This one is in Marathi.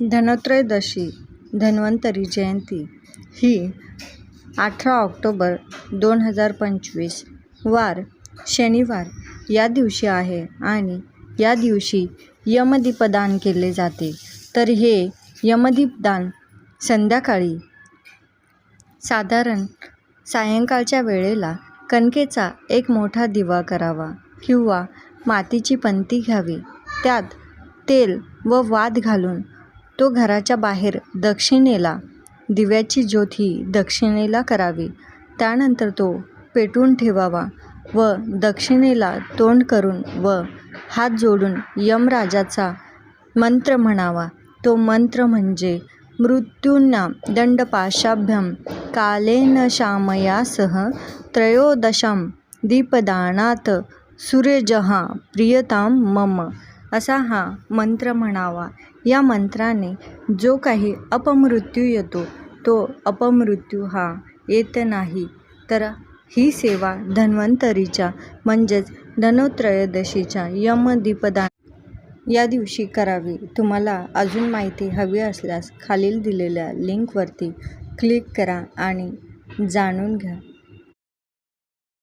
धनत्रयोदशी धन्वंतरी जयंती ही अठरा ऑक्टोबर दोन हजार पंचवीस वार शनिवार या दिवशी आहे आणि या दिवशी यमदीपदान केले जाते. तर हे यमदीपदान संध्याकाळी साधारण सायंकाळच्या वेळेला कणकेचा एक मोठा दिवा करावा किंवा मातीची पंती घ्यावी. त्यात तेल व वाद घालून तो घराच्या बाहेर दक्षिणेला दिव्याची ज्योत ही दक्षिणेला करावी. त्यानंतर तो पेटवून ठेवावा व दक्षिणेला तोंड करून व हात जोडून यमराजाचा मंत्र म्हणावा. तो मंत्र म्हणजे मृत्यूंना दंडपाशाभ्यम कालेन शामया त्रयोदशम दीपदानात सूर्यजहा प्रियताम मम. असा हा मंत्र म्हणावा. या मंत्राने जो काही अपमृत्यू येतो तो अपमृत्यू हा येत नाही. तर ही सेवा धन्वंतरीच्या म्हणजेच धनोत्रयोदशीच्या यमदीपदान या दिवशी करावी. तुम्हाला अजून माहिती हवी असल्यास खालील दिलेल्या लिंकवरती क्लिक करा आणि जाणून घ्या.